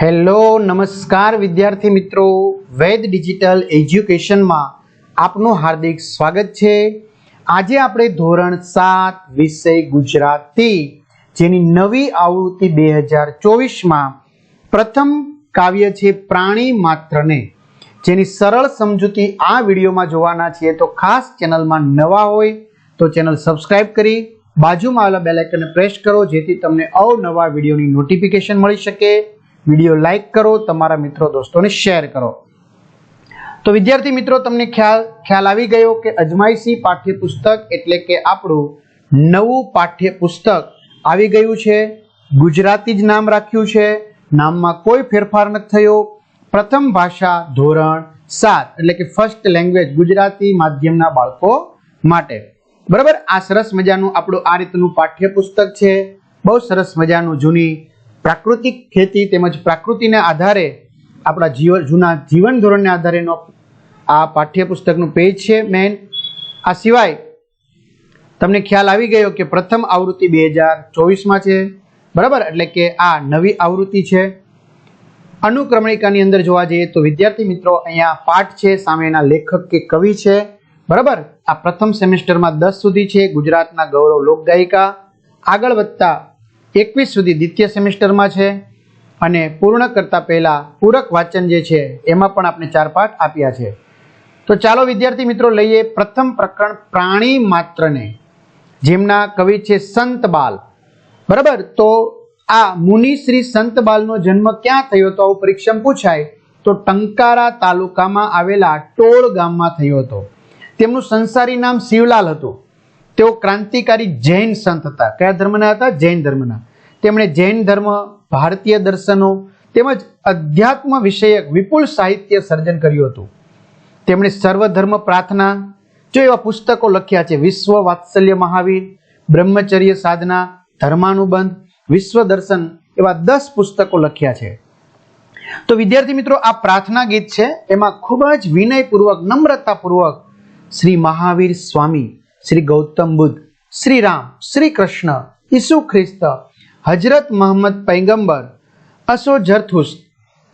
Hello, નમસ્કાર વિદ્યાર્થી મિત્રો. વેદ ડિજિટલ એજ્યુકેશનમાં આપનું હાર્દિક સ્વાગત છે. આજે આપણે ધોરણ સાત વિષય ગુજરાતી, જેની નવી આવૃત્તિ બે હજાર ચોવીસમાં પ્રથમ કાવ્ય છે પ્રાણી માત્રને. જેની સરળ સમજૂતી આ વિડીયોમાં જોવાના છીએ તો ખાસ ચેનલમાં નવા હોય તો ચેનલ સબસ્ક્રાઇબ કરી, બાજુમાં આવેલા બેલાઇકનને પ્રેસ કરો, જેથી તમને અવનવા વિડીયોની નોટિફિકેશન મળી શકે. વીડિયો લાઈક કરો, તમારા મિત્રો દોસ્તોને શેર કરો. તો વિદ્યાર્થી મિત્રો, તમને ખ્યાલ ખ્યાલ આવી ગયો કે અજમાયશી પાઠ્યપુસ્તક એટલે કે આપણું નવું પાઠ્યપુસ્તક આવી ગયું છે. ગુજરાતી જ નામ રાખ્યું છે. નામમાં કોઈ ફેરફાર નથી થયો. પ્રથમ ભાષા ધોરણ સાત, એટલે કે ફર્સ્ટ લેંગ્વેજ ગુજરાતી માધ્યમના બાળકો માટે. બરાબર? આ સરસ મજાનું આપણું આ રીતનું પાઠ્યપુસ્તક છે. બહુ સરસ મજાનું જૂની પ્રાકૃતિક ખેતી તેમજ પ્રાકૃતિને આધારે આપણા જીવન જૂના જીવન ધોરણને આધારેનો આ પાઠ્યપુસ્તકનું પેજ છે મેન આ સિવાય તમને ખ્યાલ આવી ગયો કે પ્રથમ આવૃત્તિ બે હજાર ચોવીસમાં છે. બરાબર? એટલે કે આ નવી આવૃત્તિ છે. અનુક્રમણિકાની અંદર જોવા જઈએ તો વિદ્યાર્થી મિત્રો અહીંયા પાઠ છે, સામેના લેખક કે કવિ છે. બરાબર? આ પ્રથમ સેમેસ્ટરમાં દસ સુધી છે. ગુજરાતના ગૌરવ લોકગાયિકા. આગળ વધતા એકવીસ સુધી દ્વિતીય સેમેસ્ટરમાં છે અને પૂર્ણ કરતા પહેલાં પૂરક વાંચન જે છે, એમાં પણ આપણે ચાર પાઠ આપ્યા છે. તો ચાલો વિદ્યાર્થી મિત્રો લઈએ પ્રથમ પ્રકરણ પ્રાણી માત્રને, જેમના કવિ છે સંત બાલ. બરાબર? તો આ મુનિ શ્રી સંત બાલનો જન્મ ક્યાં થયો હતો? આવું પરીક્ષામાં પૂછાય તો ટંકારા તાલુકામાં આવેલા ટોળ ગામમાં થયો હતો. તેમનું સંસારી નામ શિવલાલ હતું. તેઓ ક્રાંતિકારી જૈન સંત હતા. કયા ધર્મના હતા? જૈન ધર્મના. તેમણે જૈન ધર્મ, ભારતીય દર્શનો તેમજ અધ્યાત્મ વિષયક વિપુલ સાહિત્ય સર્જન કર્યું હતું. તેમણે સર્વધર્મ પ્રાર્થના, જો એવા પુસ્તકો લખ્યા છે, વિશ્વ વાત્સલ્ય મહાવીર, બ્રહ્મચર્ય સાધના, ધર્માનુબંધ, વિશ્વ દર્શન, એવા દસ પુસ્તકો લખ્યા છે. તો વિદ્યાર્થી મિત્રો, આ પ્રાર્થના ગીત છે, એમાં ખૂબ જ વિનયપૂર્વક, નમ્રતાપૂર્વક શ્રી મહાવીર સ્વામી શ્રી ગૌતમ બુદ્ધ, શ્રી રામ, શ્રી કૃષ્ણ, ઈસુ ખ્રિસ્ત હજરત મોહમ્મદ પૈગંબર અસો જરથુસ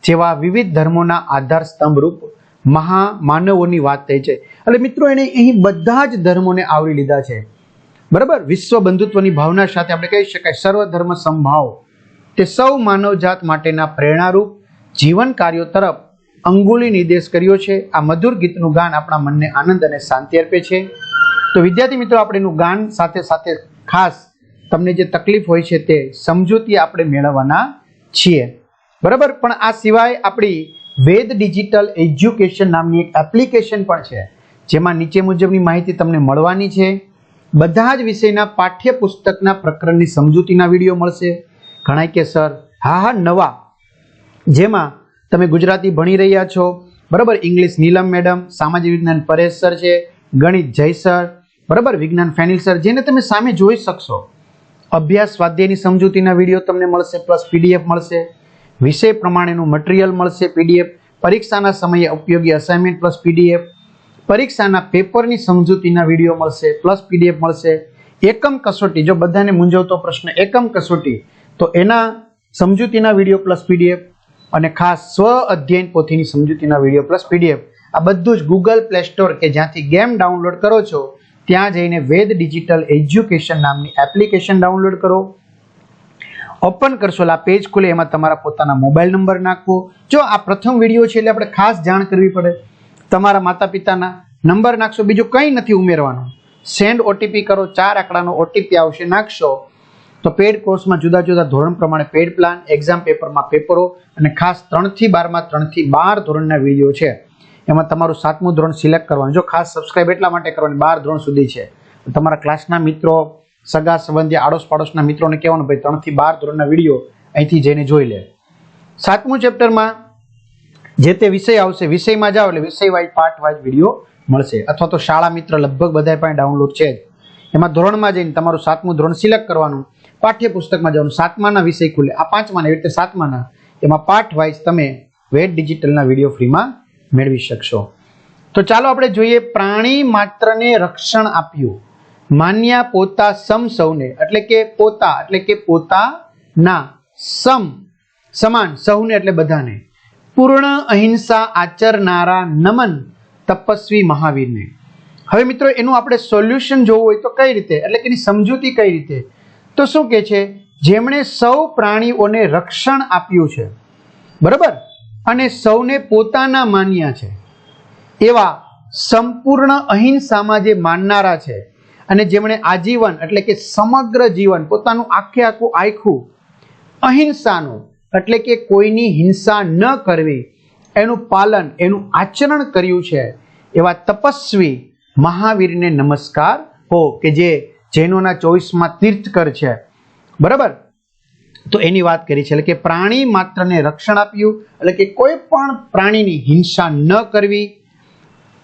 જેવા વિવિધ ધર્મોના આધાર સ્તંભ રૂપ મહા માનવોની વાત થઈ છે. એટલે મિત્રો એને અહીં બધા જ ધર્મોને આવરી લીધા છે. બરાબર? વિશ્વ બંધુત્વની ભાવના સાથે આપણે કહી શકાય સર્વ ધર્મ સંભાવ તે સૌ માનવજાત માટેના પ્રેરણારૂપ જીવન કાર્યો તરફ અંગુલી નિર્દેશ કર્યો છે. આ મધુર ગીતનું ગાન આપણા મનને આનંદ અને શાંતિ અર્પે છે. તો વિદ્યાર્થી મિત્રો, આપણે એનું ગાન સાથે સાથે ખાસ તમને જે તકલીફ હોય છે તે સમજૂતી આપણે મેળવવાના છીએ. બરાબર? પણ આ સિવાય આપણી વેદ ડિજિટલ એજ્યુકેશન નામની એક એપ્લિકેશન પણ છે, જેમાં નીચે મુજબની માહિતી તમને મળવાની છે. બધા જ વિષયના પાઠ્યપુસ્તકના પ્રકરણની સમજૂતીના વીડિયો મળશે. ઘણા કે, સર, હા હા, નવા. જેમાં તમે ગુજરાતી ભણી રહ્યા છો. બરાબર? ઇંગ્લિશ નીલમ મેડમ, સામાજિક વિજ્ઞાન પરેશ સર છે, ગણિત જય સર બરાબર? વિજ્ઞાન ફેનિલ સર, જેને તમે સામે જોઈ શકશો. અભ્યાસ સ્વાધ્યાયની સમજૂતીના વીડિયો તમને મળશે, પ્લસ પીડીએફ મળશે. વિષય પ્રમાણેનું મટીરિયલ મળશે, પીડીએફ. પરીક્ષાના સમયે ઉપયોગી અસાઇનમેન્ટ પ્લસ પીડીએફ. પરીક્ષાના પેપરની સમજૂતીના વીડિયો મળશે, પ્લસ પીડીએફ મળશે. એકમ કસોટી, જો બધાને મૂંઝવતો પ્રશ્ન, એકમ કસોટી, તો એના સમજૂતીના વીડિયો પ્લસ પીડીએફ અને ખાસ સ્વ અધ્યયન પોથીની સમજૂતીના વીડિયો પ્લસ પીડીએફ. આ બધું જ ગૂગલ પ્લે સ્ટોર કે જ્યાંથી ગેમ ડાઉનલોડ કરો છો ત્યાં જઈને વેદ ડિજિટલ એજ્યુકેશન નામની એપ્લિકેશન ડાઉનલોડ કરો. ઓપન કરશો એટલે પેજ ખુલે, એમાં તમારા પોતાના મોબાઈલ નંબર નાખવો. જો આ પ્રથમ વીડિયો છે એટલે આપણે ખાસ જાણ કરવી પડે. તમારા માતા પિતાના નંબર નાખશો, બીજું કંઈ નથી ઉમેરવાનું. સેન્ડ ઓટીપી કરો, ચાર આંકડાનો ઓટીપી આવશે, નાખશો. તો પેડ કોર્સમાં જુદા જુદા ધોરણ પ્રમાણે પેડ પ્લાન, એક્ઝામ પેપરમાં પેપરો અને ખાસ ત્રણથી બારમાં ત્રણથી બાર ધોરણના વીડિયો છે. એમાં તમારું સાતમું ધોરણ સિલેક્ટ કરવાનું. જો ખાસ સબસ્ક્રાઇબ એટલા માટે કરવાની, બાર ધોરણ સુધી છે. તમારા ક્લાસના મિત્રો, સગા સંબંધી આડોશ પાડોશના મિત્રોને કહેવાનું, ભાઈ, ત્રણથી બાર ધોરણના વીડિયો અહીંથી જઈને જોઈ લે. સાતમું ચેપ્ટરમાં જે તે વિષય આવશે, વિષયમાં જાઓ એટલે વિષય વાઇઝ પાર્ટ વાઇઝ વીડિયો મળશે. અથવા તો શાળા મિત્ર લગભગ બધા પાસે ડાઉનલોડ છે જ. એમાં ધોરણમાં જઈને તમારું સાતમું ધોરણ સિલેક્ટ કરવાનું, પાઠ્યપુસ્તકમાં જવાનું, સાતમાના વિષય ખુલે. આ પાંચમાના એવી રીતે સાતમાના, એમાં પાઠ વાઇઝ તમે વેટ ડિજિટલના વીડિયો ફ્રીમાં મેળવી શકશો. તો ચાલો આપણે જોઈએ પ્રાણી માત્રને રક્ષણ આપ્યું. માન્યા પોતા સમ સૌને, એટલે કે પોતા, એટલે કે પોતાના સમ, સમાન સૌને એટલે બધાને. પૂર્ણ અહિંસા આચરનારા નમન તપસ્વી મહાવીરને. હવે મિત્રો, એનું આપણે સોલ્યુશન જોવું હોય તો કઈ રીતે? એટલે કે એની સમજૂતી કઈ રીતે? તો શું કે છે? જેમણે સૌ પ્રાણીઓને રક્ષણ આપ્યું છે. બરાબર? અને સૌને પોતાના માન્યા છે. એવા સંપૂર્ણ અહિંસામાં જે માનનારા છે અને જેમણે આજીવન એટલે કે સમગ્ર જીવન પોતાનું આખે આખું આખું અહિંસાનું એટલે કે કોઈની હિંસા ન કરવી, એનું પાલન, એનું આચરણ કર્યું છે, એવા તપસ્વી મહાવીરને નમસ્કાર હો કે જે જૈનોના ચોવીસમાં તીર્થકર છે. બરાબર? તો એની વાત કરી છે, એટલે કે પ્રાણી માત્રને રક્ષણ આપ્યું, એટલે કે કોઈ પણ પ્રાણીની હિંસા ન કરવી.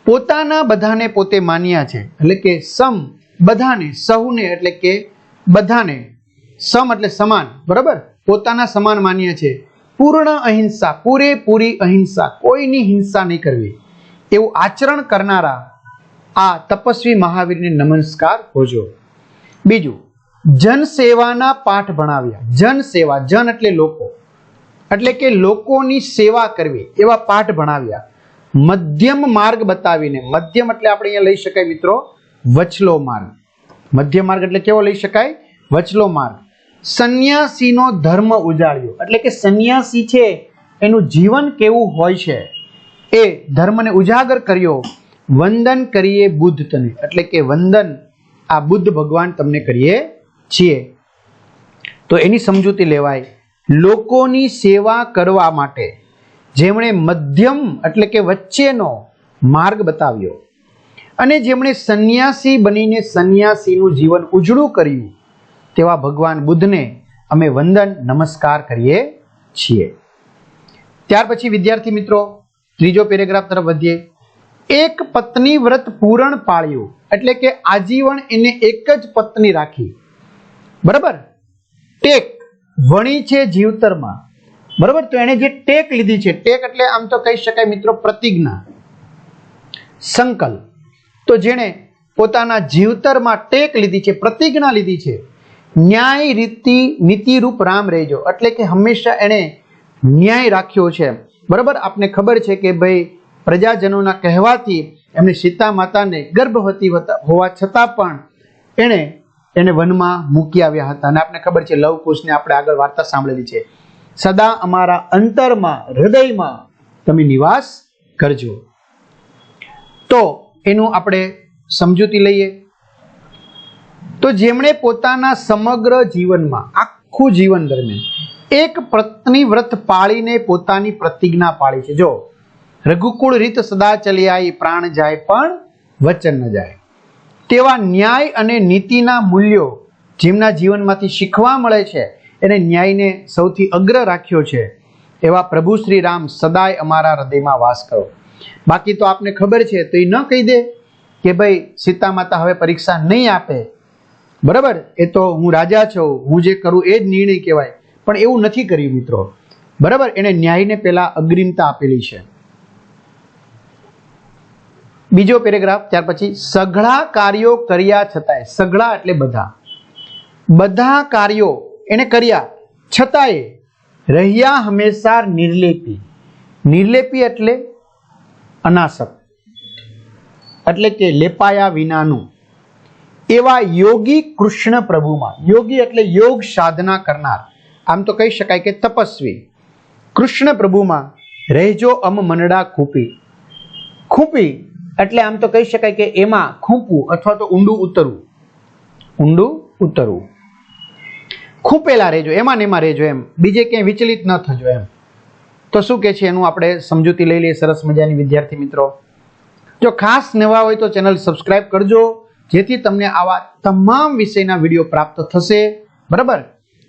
પોતાના બધાને પોતે માન્યા છે, એટલે કે સમ, બધાને, સહુને, એટલે કે બધાને. સમ એટલે સમાન, બરાબર? પોતાના સમાન માન્યા છે. પૂર્ણ અહિંસા, પૂરેપૂરી અહિંસા, કોઈની હિંસા નહીં કરવી. એવું આચરણ કરનારા આ તપસ્વી મહાવીરને નમસ્કાર હોજો. બીજું જન સેવાના પાઠ ભણાવ્યા. જન સેવા જન એટલે લોકો. એટલે કે લોકોની સેવા કરવી, એવા પાઠ ભણાવ્યા. મધ્યમ માર્ગ બતાવીને, મધ્યમ એટલે આપણે અહીંયા લઈ શકાય મિત્રો, વચલો માર્ગ. મધ્ય માર્ગ એટલે કેવો લઈ શકાય? વચલો માર્ગ. સંન્યાસીનો ધર્મ ઉજાળ્યો. એટલે કે સંન્યાસી છે, એનું જીવન કેવું હોય છે? એ ધર્મને ઉજાગર કર્યો. વંદન કરીએ બુદ્ધ તને. એટલે કે વંદન આ બુદ્ધ ભગવાન તમને કરીએ છીએ. તો એની સમજૂતી લેવાય. લોકોની સેવા કરવા માટે જેમણે મધ્યમ એટલે કે વચ્ચેનો માર્ગ બતાવ્યો અને જેમણે સંન્યાસી બનીને સંન્યાસીનું જીવન ઉજળું કર્યું તેવા ભગવાન બુદ્ધને અમે વંદન, નમસ્કાર કરીએ છીએ. ત્યાર પછી વિદ્યાર્થી મિત્રો, ત્રીજો પેરેગ્રાફ તરફ વધીએ. એક પત્ની વ્રત પૂરણ પાળ્યું એટલે કે આજીવન એને એક જ પત્ની રાખી. બરાબર? ટેક. વણી છે જીવતરમાં. બરાબર? તો એણે જે ટેક લીધી છે, ટેક એટલે આમ તો કહી શકાય મિત્રો પ્રતિજ્ઞા. સંકલ્પ. તો જેણે પોતાના જીવતરમાં ટેક લીધી છે, પ્રતિજ્ઞા લીધી છે, ન્યાય રીતિ, નીતિરૂપ રામ રહેજો. એટલે કે હંમેશા એણે ન્યાય રાખ્યો છે. બરાબર? આપને ખબર છે કે ભાઈ, પ્રજાજનોના કહેવાથી એમની સીતા માતાને ગર્ભવતી હોવા છતાં પણ એણે એને વનમાં મૂકી આવ્યા હતા. અને આપણે ખબર છે લવકુશને આપણે આગળ વાર્તા સાંભળેલી છે. સદા અમારા અંતરમાં, હૃદયમાં તમે નિવાસ કરજો. તો એનું આપણે સમજૂતી લઈએ. તો જેમણે પોતાના સમગ્ર જીવનમાં, આખું જીવન દરમિયાન, એક પત્ની વ્રત પાળીને પોતાની પ્રતિજ્ઞા પાળી છે. જો, રઘુકુળ રીત સદા ચલી આવી પ્રાણ જાય પણ વચન ન જાય. તેવા ન્યાય અને નીતિના મૂલ્યો જેમના જીવનમાંથી શીખવા મળે છે, એને ન્યાયને સૌથી અગ્ર રાખ્યો છે. એવા પ્રભુ શ્રી રામ સદાય અમારા હૃદયમાં વાસ કરો. બાકી તો આપને ખબર છે, તો એ ન કહી દે કે ભાઈ સીતા માતા હવે પરીક્ષા નહીં આપે. બરાબર? એ તો હું રાજા છું, હું જે કરું એ જ નિર્ણય કહેવાય. પણ એવું નથી કર્યું, મિત્રો. બરાબર? એણે ન્યાયને પહેલાં અગ્રિમતા આપેલી છે. બીજો પેરેગ્રાફ, ત્યાર પછી સઘળા કાર્યો કર્યા છતાંય. સઘળા એટલે બધા. બધા કાર્યો એને કર્યા છતાંય રહ્યા હંમેશા નિર્લેપી. નિર્લેપી એટલે અનાસક. એટલે કે લેપાયા વિનાનું. એવા યોગી કૃષ્ણ પ્રભુમાં. યોગી એટલે યોગ સાધના કરનાર. આમ તો કહી શકાય કે તપસ્વી. કૃષ્ણ પ્રભુમાં રહેજો અમ મનડા ખૂપી. ખૂપી એટલે આમ તો કહી શકાય કે એમાં ખૂંપવું અથવા તો ઊંડું ઉતરવું. ઊંડું ઉતરવું. ખૂંપેલા રહેજો એમાં ને એમાં રહેજો એમ. બીજે ક્યાંય વિચલિત ન થજો એમ. તો શું કે છે એનું આપણે સમજૂતી લઈ લઈએ સરસ મજાની વિદ્યાર્થી મિત્રો? જો ખાસ નવા હોય તો ચેનલ સબસ્ક્રાઇબ કરજો જેથી તમને આવા તમામ વિષયના વીડિયો પ્રાપ્ત થશે. બરાબર?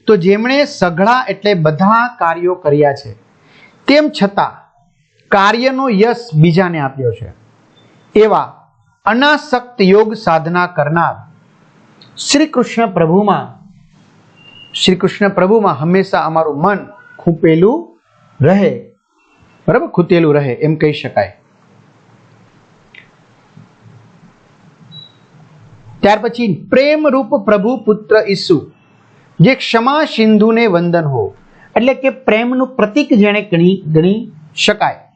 તો જેમણે સઘળા એટલે બધા કાર્યો કર્યા છે તેમ છતાં કાર્યનો યશ બીજાને આપ્યો છે. એવા અનાસક્ત યોગ સાધના કરનાર શ્રી કૃષ્ણ પ્રભુમાં, શ્રી કૃષ્ણ પ્રભુમાં હંમેશા અમારું મન ખૂંપેલું રહે. બરાબર? ખૂતેલું રહે, એમ કહી શકાય. ત્યાર પછી પ્રેમ રૂપ પ્રભુ પુત્ર ઈસુ, જે ક્ષમા સિંધુને વંદન હો. એટલે કે પ્રેમનું પ્રતીક જેણે ગણી ગણી શકાય.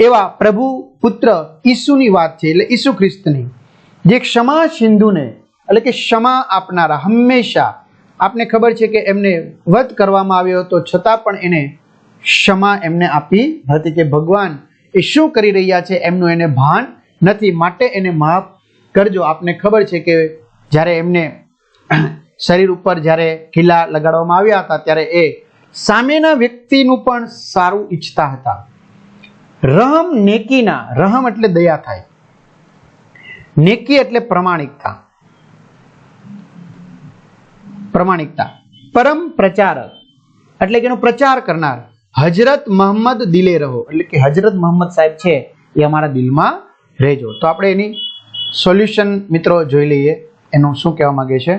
એવા પ્રભુ પુત્ર ઈસુની વાત છે, એટલે ઈસુ ખ્રિસ્તની. જે ક્ષમા સિંધુને, એટલે કે ક્ષમા આપનારા હંમેશા, આપને ખબર છે કે એમને વધ કરવામાં આવ્યો હતો, છતાં પણ એને ક્ષમા એમને આપી હતી કે ભગવાન એ શું કરી રહ્યા છે એમનું એને ભાન નથી, માટે એને માફ કરજો. આપને ખબર છે કે જ્યારે એમને શરીર ઉપર જ્યારે ખીલા લગાડવામાં આવ્યા હતા, ત્યારે એ સામેના વ્યક્તિનું પણ સારું ઈચ્છતા હતા. રહમ નેકીના, રહમ એટલે દયા થાય. નેકી એટલે પ્રમાણિકતા. પ્રમાણિકતા. પરમ પ્રચારક એટલે કે એનો પ્રચાર કરનાર. હજરત મોહમ્મદ દિલે રહો. એટલે કે હજરત મોહમ્મદ સાહેબ છે, એ અમારા દિલમાં રહેજો. તો આપણે એની સોલ્યુશન મિત્રો જોઈ લઈએ. એનું શું કહેવા માંગે છે?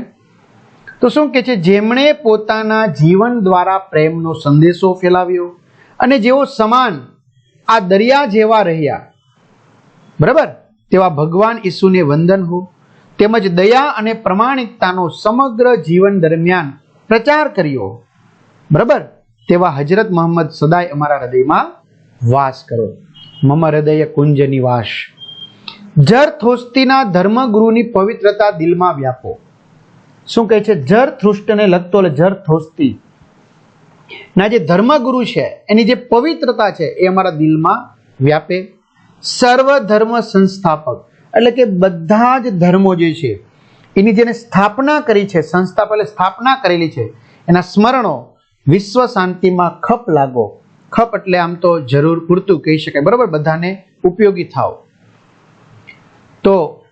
તો શું કે છે? જેમણે પોતાના જીવન દ્વારા પ્રેમનો સંદેશો ફેલાવ્યો અને જેઓ સમાન આ દરિયા જેવા રહ્યા. બરાબર? તેવા ભગવાન ઈસુને વંદન હો. તેમજ દયા અને પ્રમાણિકતાનો સમગ્ર જીવન દરમિયાન પ્રચાર કર્યો. બરાબર? તેવા હજરત મોહમ્મદ સદાય અમારા હૃદયમાં વાસ કરો. મમ હૃદય કુંજ નિવાસ. જર થોસ્તીના ધર્મગુરુની પવિત્રતા દિલમાં વ્યાપો. શું કહે છે? જર થૃષ્ટને લગતો એટલે જર થોસ્તી ના જે ધર્મગુરુ છે, એની જે પવિત્રતા છે, એ અમારા દિલમાં વ્યાપે. સર્વ ધર્મ સંસ્થાપક. એટલે કે બધા જ ધર્મો જે છે, એની જેને સ્થાપના કરી છે, સંસ્થા એટલે સ્થાપના કરેલી છે, એના સ્મરણો વિશ્વ શાંતિમાં ખપ લાગો. ખપ એટલે આમ તો જરૂર પૂરતું કહી શકાય. બરાબર? બધાને ઉપયોગી થાવ તો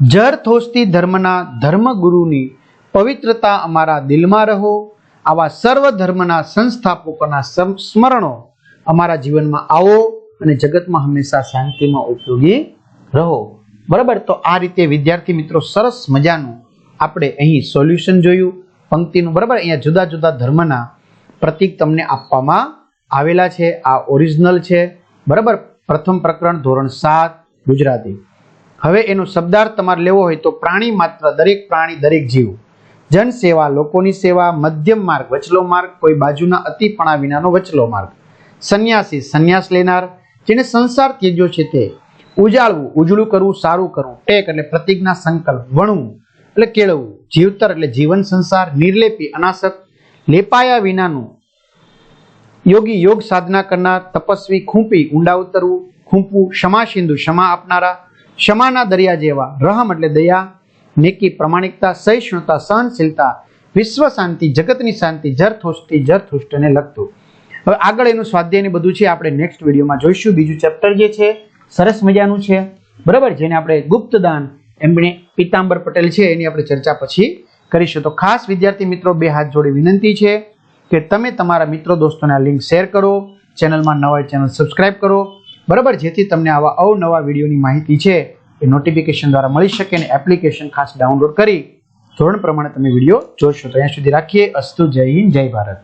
જર થોસ્તી ધર્મના ધર્મગુરુની પવિત્રતા અમારા દિલમાં રહો. આવા સર્વ ધર્મના સંસ્થાપકોના સમ- સ્મરણો અમારા જીવનમાં આવો અને જગતમાં હંમેશા શાંતિમાં ઉપયોગી રહો. બરાબર? તો આ રીતે, વિદ્યાર્થી મિત્રો, સરસ મજાનું આપણે અહીં સોલ્યુશન જોયું, પંક્તિનું. બરાબર? અહીંયા જુદા જુદા ધર્મના પ્રતીક તમને આપવામાં આવેલા છે. આ ઓરિજિનલ છે. બરાબર? પ્રથમ પ્રકરણ ધોરણ સાત, ગુજરાતી. હવે એનો શબ્દાર્થ તમારે લેવો હોય તો પ્રાણી માત્ર દરેક પ્રાણી, દરેક જીવ. જન સેવા લોકોની સેવા, મધ્યમ માર્ગ, વચલો માર્ગ, કોઈ બાજુના અતિપણા વિનાનો વચલો માર્ગ. સંન્યાસી સંન્યાસ લેનાર, જેને સંસાર ત્યજ્યો છે તે, ઉજાળવું, ઉજળું કરવું, સારું કરવું, ટેક એટલે પ્રતિજ્ઞા સંકલ્પ, વણવું એટલે કેળવવું, જીવતર એટલે જીવન સંસાર, નિર્લેપી અનાસક લેપાયા વિનાનું યોગી યોગ સાધના કરનાર, તપસ્વી, ખૂંપી, ઊંડા ઉતરવું, ખૂંપવું, ક્ષમા સિંધુ, ક્ષમા આપનારા, ક્ષમાના દરિયા જેવા, રહમ એટલે દયા નેકી પ્રમાણિકતા, સહિષ્ણુતા, સહનશીલતા, વિશ્વ શાંતિ, જગતની શાંતિ, જરથોષ્ટી જરથુષ્ટને લગતું. હવે આગળ એનું સ્વાધ્યાય ને બધું છે, આપણે નેક્સ્ટ વિડીયોમાં જોઈશું. બીજું ચેપ્ટર જે છે, સરસ મજાનું છે. બરાબર? જેને આપણે ગુપ્તદાન, એમણે પિતાંબર પટેલ છે, એની આપણે ચર્ચા પછી કરીશું. તો ખાસ વિદ્યાર્થી મિત્રો, બે હાથ જોડી વિનંતી છે કે તમે તમારા મિત્રો દોસ્તોને આ લિંક શેર કરો ચેનલમાં નવા ચેનલ સબસ્ક્રાઇબ કરો. બરાબર? જેથી તમને આવા અવનવા વિડીયોની માહિતી છે એ નોટિફિકેશન દ્વારા મળી શકે અને એપ્લિકેશન ખાસ ડાઉનલોડ કરી ધોરણ પ્રમાણે તમે વીડિયો જોશો. તો અહીંયા સુધી રાખીએ. અસ્તુ જય હિન્દ, જય ભારત.